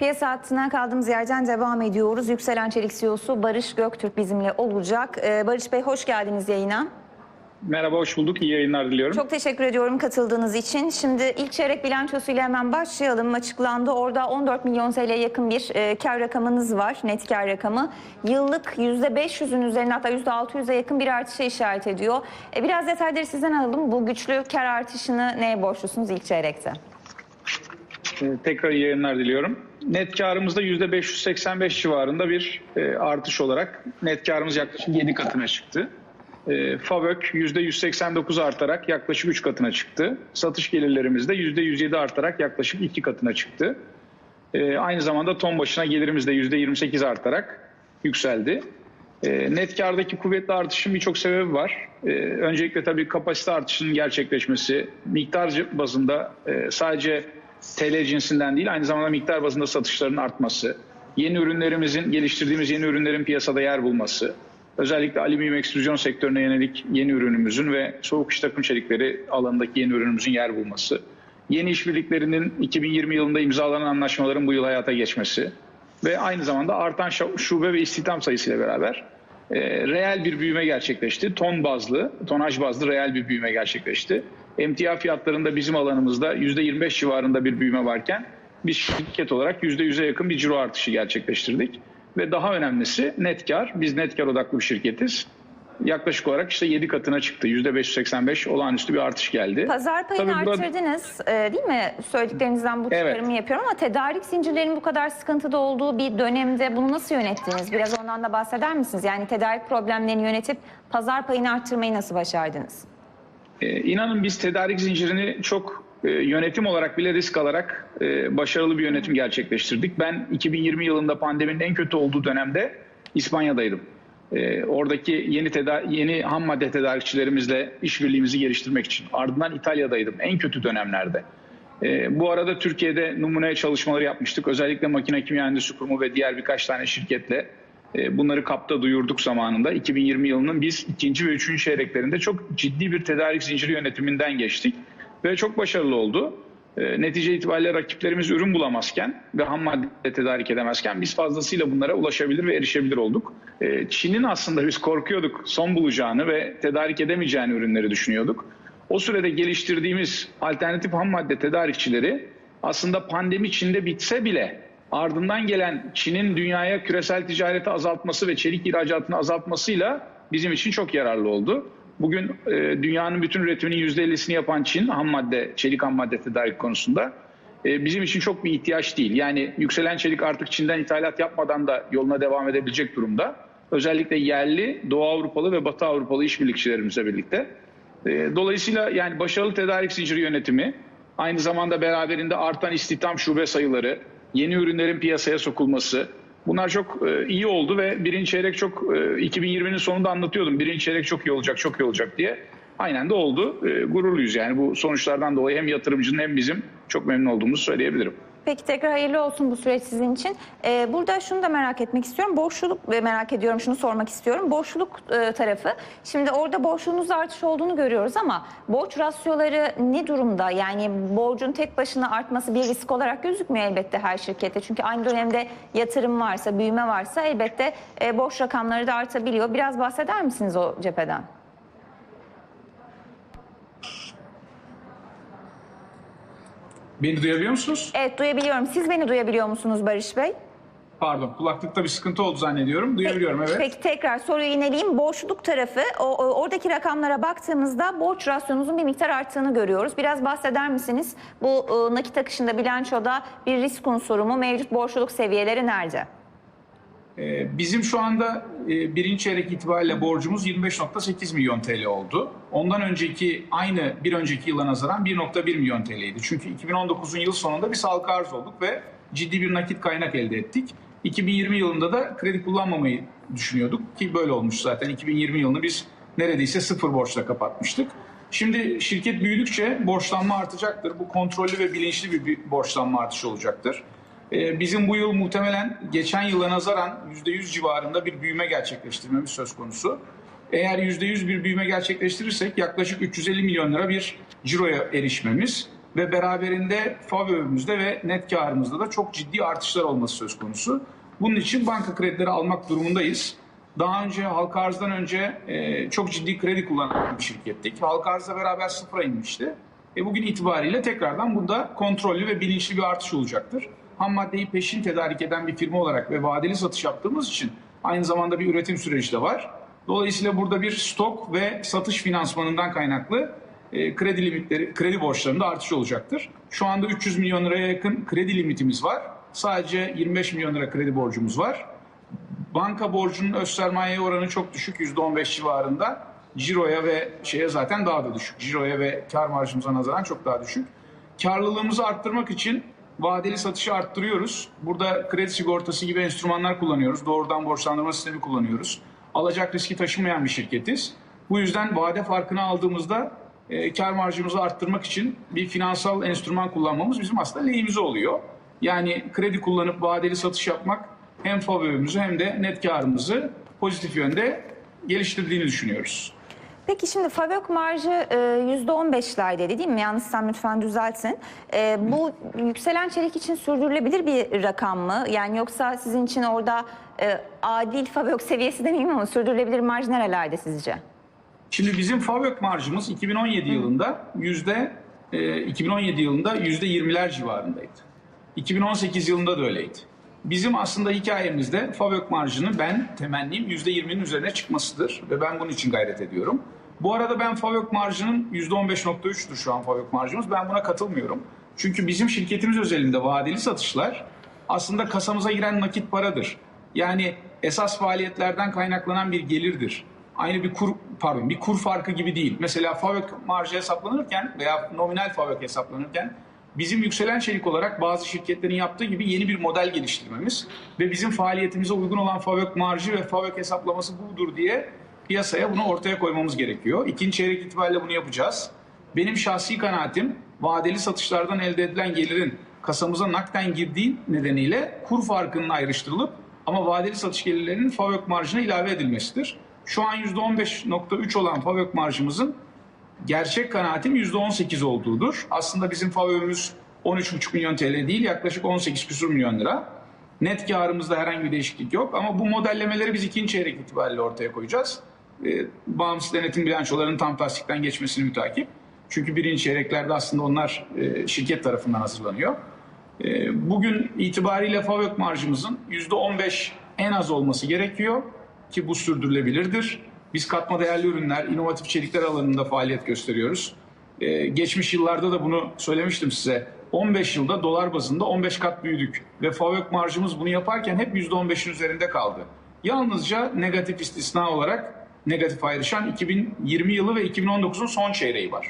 Piyasa hattına kaldığımız yerden devam ediyoruz. Yükselen Çelik CEO'su Barış Göktürk bizimle olacak. Ee, Barış Bey hoş geldiniz yayına. Merhaba, hoş bulduk. İyi yayınlar diliyorum. Çok teşekkür ediyorum katıldığınız için. Şimdi ilk çeyrek bilançosuyla hemen başlayalım. Açıklandı. Orada 14 milyon TL'ye yakın bir e, kar rakamınız var. Net kar rakamı. Yıllık %500'ün üzerine hatta %600'e yakın bir artışa işaret ediyor. E, biraz detayları sizden alalım. Bu güçlü kar artışını neye borçlusunuz ilk çeyrekte? Ee, tekrar iyi yayınlar diliyorum. Net karımızda %585 civarında bir e, artış olarak net karımız yaklaşık 7 katına çıktı. E, FAVÖK %189 artarak yaklaşık 3 katına çıktı. Satış gelirlerimiz de %107 artarak yaklaşık 2 katına çıktı. E, aynı zamanda ton başına gelirimiz de %28 artarak yükseldi. E, net kardaki kuvvetli artışın birçok sebebi var. E, öncelikle tabii kapasite artışının gerçekleşmesi, miktar bazında e, sadece TL cinsinden değil aynı zamanda miktar bazında satışların artması, yeni ürünlerimizin, geliştirdiğimiz yeni ürünlerin piyasada yer bulması, özellikle alüminyum ekstrüzyon sektörüne yönelik yeni ürünümüzün ve soğuk iş takım çelikleri alanındaki yeni ürünümüzün yer bulması, yeni işbirliklerinin 2020 yılında imzalanan anlaşmaların bu yıl hayata geçmesi ve aynı zamanda artan şube ve istihdam sayısıyla beraber e, reel bir büyüme gerçekleşti. Ton bazlı, tonaj bazlı reel bir büyüme gerçekleşti. Emtia fiyatlarında bizim alanımızda %25 civarında bir büyüme varken biz şirket olarak %100'e yakın bir ciro artışı gerçekleştirdik. Ve daha önemlisi net kar. Biz net kar odaklı bir şirketiz. Yaklaşık olarak işte 7 katına çıktı. %585 olağanüstü bir artış geldi. Pazar payını Tabii burada- arttırdınız e, değil mi? Söylediklerinizden bu Evet. çıkarımı yapıyorum ama tedarik zincirlerinin bu kadar sıkıntıda olduğu bir dönemde bunu nasıl yönettiniz? Biraz ondan da bahseder misiniz? Yani tedarik problemlerini yönetip pazar payını arttırmayı nasıl başardınız? Ee, inanın biz tedarik zincirini çok e, yönetim olarak bile risk alarak e, başarılı bir yönetim gerçekleştirdik. Ben 2020 yılında pandeminin en kötü olduğu dönemde İspanya'daydım. E, oradaki yeni teda- yeni ham madde tedarikçilerimizle işbirliğimizi geliştirmek için. Ardından İtalya'daydım en kötü dönemlerde. E, bu arada Türkiye'de numune çalışmaları yapmıştık. Özellikle makine kimya endüstri kurumu ve diğer birkaç tane şirketle e, bunları kapta duyurduk zamanında. 2020 yılının biz ikinci ve üçüncü çeyreklerinde çok ciddi bir tedarik zinciri yönetiminden geçtik. Ve çok başarılı oldu. E, netice itibariyle rakiplerimiz ürün bulamazken ve ham madde tedarik edemezken biz fazlasıyla bunlara ulaşabilir ve erişebilir olduk. E, Çin'in aslında biz korkuyorduk son bulacağını ve tedarik edemeyeceğini ürünleri düşünüyorduk. O sürede geliştirdiğimiz alternatif ham madde tedarikçileri aslında pandemi Çin'de bitse bile ardından gelen Çin'in dünyaya küresel ticareti azaltması ve çelik ihracatını azaltmasıyla bizim için çok yararlı oldu. Bugün e, dünyanın bütün üretiminin %50'sini yapan Çin ham madde, çelik ham madde tedarik konusunda e, bizim için çok bir ihtiyaç değil. Yani yükselen çelik artık Çin'den ithalat yapmadan da yoluna devam edebilecek durumda. Özellikle yerli, Doğu Avrupalı ve Batı Avrupalı işbirlikçilerimizle birlikte. E, Dolayısıyla yani başarılı tedarik zinciri yönetimi, aynı zamanda beraberinde artan istihdam şube sayıları, yeni ürünlerin piyasaya sokulması, bunlar çok e, iyi oldu ve birinci çeyrek çok e, 2020'nin sonunda anlatıyordum. Birinci çeyrek çok iyi olacak, çok iyi olacak diye. Aynen de oldu. E, gururluyuz yani bu sonuçlardan dolayı hem yatırımcının hem bizim çok memnun olduğumuzu söyleyebilirim. Peki tekrar hayırlı olsun bu süreç sizin için. Ee, burada şunu da merak etmek istiyorum. Borçluluk merak ediyorum şunu sormak istiyorum. Borçluluk e, tarafı. Şimdi orada borçlunuzda artış olduğunu görüyoruz ama borç rasyoları ne durumda? Yani borcun tek başına artması bir risk olarak gözükmüyor elbette her şirkette. Çünkü aynı dönemde yatırım varsa, büyüme varsa elbette e, borç rakamları da artabiliyor. Biraz bahseder misiniz o cepheden? Beni duyabiliyor musunuz? Evet duyabiliyorum. Siz beni duyabiliyor musunuz Barış Bey? Pardon, kulaklıkta bir sıkıntı oldu zannediyorum. Duyabiliyorum, evet. Peki tekrar soruyu yineleyeyim. Borçluluk tarafı, o, o- oradaki rakamlara baktığımızda borç rasyonunuzun bir miktar arttığını görüyoruz. Biraz bahseder misiniz? Bu e, nakit akışında bilançoda bir risk unsuru mu? Mevcut borçluluk seviyeleri nerede? Ee, bizim şu anda e, birinci çeyrek itibariyle borcumuz 25.8 milyon TL oldu. Ondan önceki aynı bir önceki yıla nazaran 1.1 milyon TL'ydi. Çünkü 2019'un yıl sonunda bir halka arz olduk ve ciddi bir nakit kaynak elde ettik. 2020 yılında da kredi kullanmamayı düşünüyorduk ki böyle olmuş zaten. 2020 yılını biz neredeyse sıfır borçla kapatmıştık. Şimdi şirket büyüdükçe borçlanma artacaktır. Bu kontrollü ve bilinçli bir borçlanma artışı olacaktır. Ee, Bizim bu yıl muhtemelen geçen yıla nazaran %100 civarında bir büyüme gerçekleştirmemiz söz konusu. Eğer %100 bir büyüme gerçekleştirirsek yaklaşık 350 milyon lira bir ciroya erişmemiz ve beraberinde FAVÖ'müzde ve net karımızda da çok ciddi artışlar olması söz konusu. Bunun için banka kredileri almak durumundayız. Daha önce halka arzdan önce e, çok ciddi kredi kullanan bir şirkettik. Halka arzla beraber sıfıra inmişti. E, bugün itibariyle tekrardan bunda kontrollü ve bilinçli bir artış olacaktır. Ham maddeyi peşin tedarik eden bir firma olarak ve vadeli satış yaptığımız için aynı zamanda bir üretim süreci de var. Dolayısıyla burada bir stok ve satış finansmanından kaynaklı e, kredi limitleri, kredi borçlarında artış olacaktır. Şu anda 300 milyon liraya yakın kredi limitimiz var. Sadece 25 milyon lira kredi borcumuz var. Banka borcunun öz sermaye oranı çok düşük %15 civarında. Ciroya ve şeye zaten daha da düşük. Ciroya ve kar marjımıza nazaran çok daha düşük. Karlılığımızı arttırmak için vadeli satışı arttırıyoruz. Burada kredi sigortası gibi enstrümanlar kullanıyoruz. Doğrudan borçlandırma sistemi kullanıyoruz. Alacak riski taşımayan bir şirketiz. Bu yüzden vade farkını aldığımızda e, kar marjımızı arttırmak için bir finansal enstrüman kullanmamız bizim aslında lehimize oluyor. Yani kredi kullanıp vadeli satış yapmak hem favörümüzü hem de net karımızı pozitif yönde geliştirdiğini düşünüyoruz. Peki şimdi FAVÖK marjı e, %15'lerdeydi değil mi? Yanlışsam lütfen düzeltin. E, bu yükselen çelik için sürdürülebilir bir rakam mı? Yani yoksa sizin için orada e, adil FAVÖK seviyesi demeyeyim ama sürdürülebilir marj nerelerde sizce? Şimdi bizim FAVÖK marjımız 2017 yılında yüzde e, 2017 yılında yüzde 20'ler civarındaydı. 2018 yılında da öyleydi. Bizim aslında hikayemizde FAVÖK marjını ben temennim yüzde 20'nin üzerine çıkmasıdır ve ben bunun için gayret ediyorum. Bu arada ben FAVÖK marjının yüzde 15.3'tür şu an FAVÖK marjımız. Ben buna katılmıyorum. Çünkü bizim şirketimiz özelinde vadeli satışlar aslında kasamıza giren nakit paradır. Yani esas faaliyetlerden kaynaklanan bir gelirdir. Aynı bir kur pardon bir kur farkı gibi değil. Mesela FAVÖK marjı hesaplanırken veya nominal FAVÖK hesaplanırken bizim yükselen çelik olarak bazı şirketlerin yaptığı gibi yeni bir model geliştirmemiz ve bizim faaliyetimize uygun olan FAVÖK marjı ve FAVÖK hesaplaması budur diye piyasaya bunu ortaya koymamız gerekiyor. İkinci çeyrek itibariyle bunu yapacağız. Benim şahsi kanaatim vadeli satışlardan elde edilen gelirin kasamıza nakden girdiği nedeniyle kur farkının ayrıştırılıp ama vadeli satış gelirlerinin FAVÖK marjına ilave edilmesidir. Şu an %15.3 olan FAVÖK marjımızın gerçek kanaatim %18 olduğudur. Aslında bizim FAVÖ'müz 13,5 milyon TL değil yaklaşık 18 küsur milyon lira. Net karımızda herhangi bir değişiklik yok ama bu modellemeleri biz ikinci çeyrek itibariyle ortaya koyacağız. Ee, bağımsız denetim bilançolarının tam tasdikten geçmesini mütakip. Çünkü birinci çeyreklerde aslında onlar e, şirket tarafından hazırlanıyor. E, bugün itibariyle FAVÖK marjımızın %15 en az olması gerekiyor ki bu sürdürülebilirdir. Biz katma değerli ürünler, inovatif çelikler alanında faaliyet gösteriyoruz. Geçmiş yıllarda da bunu söylemiştim size. 15 yılda dolar bazında 15 kat büyüdük ve FAVÖK marjımız bunu yaparken hep %15'in üzerinde kaldı. Yalnızca negatif istisna olarak negatif ayrışan 2020 yılı ve 2019'un son çeyreği var.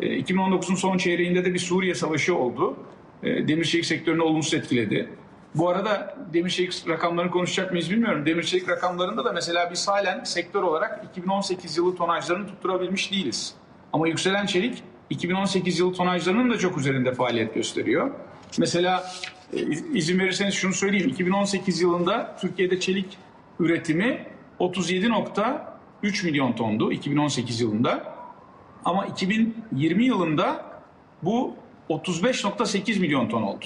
Ee, 2019'un son çeyreğinde de bir Suriye savaşı oldu. Ee, demir çelik sektörünü olumsuz etkiledi. Bu arada demir çelik rakamlarını konuşacak mıyız bilmiyorum. Demir çelik rakamlarında da mesela biz halen sektör olarak 2018 yılı tonajlarını tutturabilmiş değiliz. Ama yükselen çelik 2018 yılı tonajlarının da çok üzerinde faaliyet gösteriyor. Mesela e, izin verirseniz şunu söyleyeyim. 2018 yılında Türkiye'de çelik üretimi 37.3 milyon tondu 2018 yılında. Ama 2020 yılında bu 35.8 milyon ton oldu.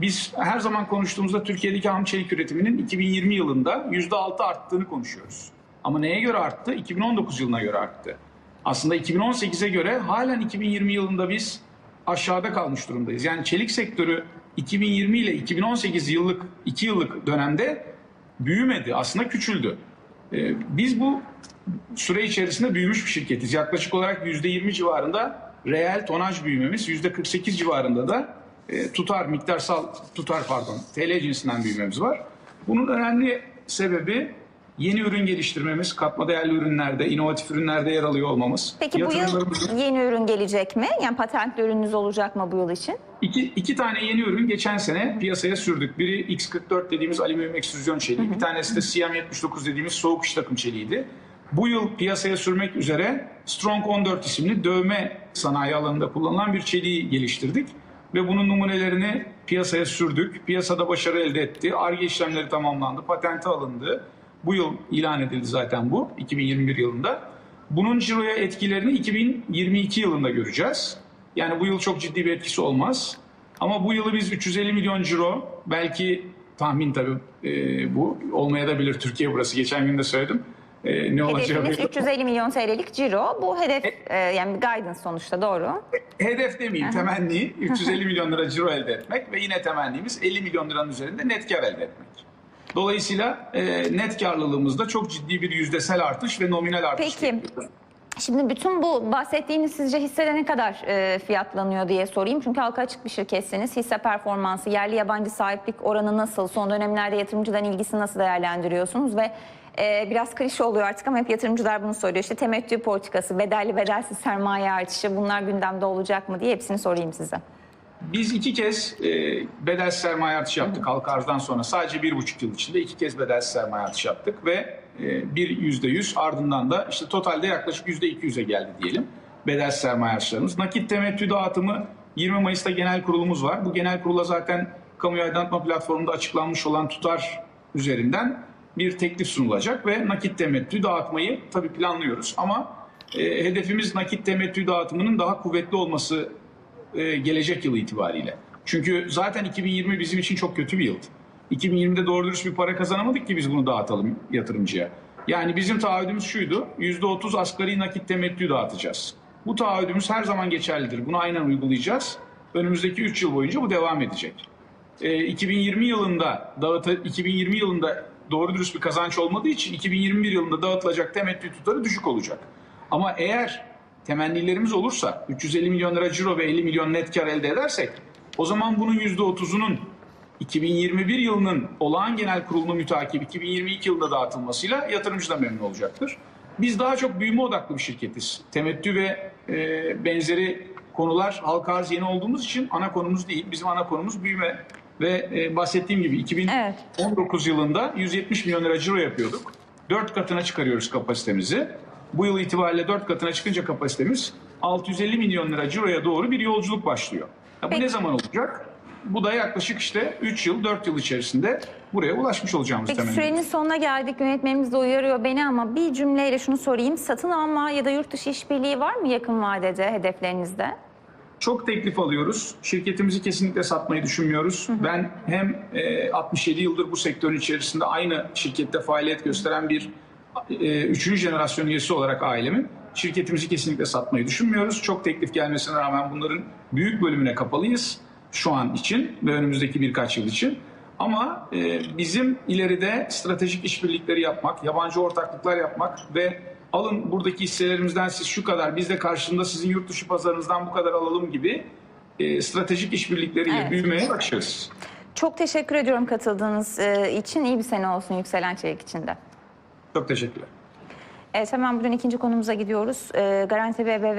Biz her zaman konuştuğumuzda Türkiye'deki ham çelik üretiminin 2020 yılında %6 arttığını konuşuyoruz. Ama neye göre arttı? 2019 yılına göre arttı. Aslında 2018'e göre halen 2020 yılında biz aşağıda kalmış durumdayız. Yani çelik sektörü 2020 ile 2018 yıllık 2 yıllık dönemde büyümedi. Aslında küçüldü. Ee, biz bu süre içerisinde büyümüş bir şirketiz. Yaklaşık olarak %20 civarında reel tonaj büyümemiz, %48 civarında da e, tutar, miktarsal tutar pardon, TL cinsinden büyümemiz var. Bunun önemli sebebi yeni ürün geliştirmemiz, katma değerli ürünlerde, inovatif ürünlerde yer alıyor olmamız. Peki bu yıl yeni ürün gelecek mi? Yani patentli ürününüz olacak mı bu yıl için? İki, iki tane yeni ürün geçen sene piyasaya sürdük. Biri X44 dediğimiz alüminyum ekstrüzyon çeliği. Bir tanesi de CM79 dediğimiz soğuk iş takım çeliğiydi. Bu yıl piyasaya sürmek üzere Strong 14 isimli dövme sanayi alanında kullanılan bir çeliği geliştirdik. Ve bunun numunelerini piyasaya sürdük. Piyasada başarı elde etti. ARGE işlemleri tamamlandı. Patenti alındı. Bu yıl ilan edildi zaten bu 2021 yılında. Bunun ciroya etkilerini 2022 yılında göreceğiz. Yani bu yıl çok ciddi bir etkisi olmaz. Ama bu yılı biz 350 milyon ciro belki tahmin tabii e, bu olmaya da bilir Türkiye burası. Geçen gün de söyledim. E, ne olacağı Hedefiniz belli- 350 milyon TL'lik ciro. Bu hedef e, yani guidance sonuçta doğru. Hedef demeyeyim temenni 350 milyon lira ciro elde etmek ve yine temennimiz 50 milyon liranın üzerinde net kar elde etmek. Dolayısıyla e, net karlılığımızda çok ciddi bir yüzdesel artış ve nominal artış. Peki. bekliyoruz. Şimdi bütün bu bahsettiğiniz sizce hissede ne kadar e, fiyatlanıyor diye sorayım. Çünkü halka açık bir şirketsiniz. Hisse performansı, yerli yabancı sahiplik oranı nasıl? Son dönemlerde yatırımcıların ilgisini nasıl değerlendiriyorsunuz? Ve e, biraz klişe oluyor artık ama hep yatırımcılar bunu söylüyor. İşte temettü politikası, bedelli bedelsiz sermaye artışı bunlar gündemde olacak mı diye hepsini sorayım size. Biz iki kez e, bedelsiz sermaye artışı yaptık halka arzdan sonra. Sadece bir buçuk yıl içinde iki kez bedelsiz sermaye artışı yaptık ve e, bir yüzde yüz ardından da işte totalde yaklaşık yüzde iki yüze geldi diyelim bedelsiz sermaye artışlarımız. Nakit temettü dağıtımı 20 Mayıs'ta genel kurulumuz var. Bu genel kurula zaten kamuya aydınlatma platformunda açıklanmış olan tutar üzerinden bir teklif sunulacak ve nakit temettü dağıtmayı tabii planlıyoruz ama e, hedefimiz nakit temettü dağıtımının daha kuvvetli olması e, gelecek yıl itibariyle. Çünkü zaten 2020 bizim için çok kötü bir yıldı. 2020'de doğru dürüst bir para kazanamadık ki biz bunu dağıtalım yatırımcıya. Yani bizim taahhüdümüz şuydu, %30 asgari nakit temettü dağıtacağız. Bu taahhüdümüz her zaman geçerlidir. Bunu aynen uygulayacağız. Önümüzdeki 3 yıl boyunca bu devam edecek. E, 2020 yılında dağıtı 2020 yılında doğru dürüst bir kazanç olmadığı için 2021 yılında dağıtılacak temettü tutarı düşük olacak. Ama eğer temennilerimiz olursa 350 milyon lira ciro ve 50 milyon net kar elde edersek o zaman bunun %30'unun 2021 yılının olağan genel kurulunu mütakip 2022 yılında dağıtılmasıyla yatırımcı da memnun olacaktır. Biz daha çok büyüme odaklı bir şirketiz. Temettü ve e, benzeri konular halka arz yeni olduğumuz için ana konumuz değil. Bizim ana konumuz büyüme ve e, bahsettiğim gibi 2019 yılında 170 milyon lira ciro yapıyorduk. 4 katına çıkarıyoruz kapasitemizi. Bu yıl itibariyle 4 katına çıkınca kapasitemiz 650 milyon lira ciroya doğru bir yolculuk başlıyor. Ya bu Peki. ne zaman olacak? Bu da yaklaşık işte 3 yıl, 4 yıl içerisinde buraya ulaşmış olacağımız Peki temenni. sürenin sonuna geldik. Yönetmenimiz de uyarıyor beni ama bir cümleyle şunu sorayım. Satın alma ya da yurt dışı işbirliği var mı yakın vadede hedeflerinizde? Çok teklif alıyoruz. Şirketimizi kesinlikle satmayı düşünmüyoruz. Ben hem e, 67 yıldır bu sektörün içerisinde aynı şirkette faaliyet gösteren bir e, üçüncü jenerasyon üyesi olarak ailemin şirketimizi kesinlikle satmayı düşünmüyoruz. Çok teklif gelmesine rağmen bunların büyük bölümüne kapalıyız şu an için ve önümüzdeki birkaç yıl için. Ama e, bizim ileride stratejik işbirlikleri yapmak, yabancı ortaklıklar yapmak ve alın buradaki hisselerimizden siz şu kadar, biz de karşılığında sizin yurt dışı pazarınızdan bu kadar alalım gibi e, stratejik işbirlikleriyle Evet. büyümeye bakacağız. Çok teşekkür ediyorum katıldığınız e, için. İyi bir sene olsun Yükselen Çelik için de. Çok teşekkürler. Evet hemen bugün ikinci konumuza gidiyoruz. E, Garanti BBVA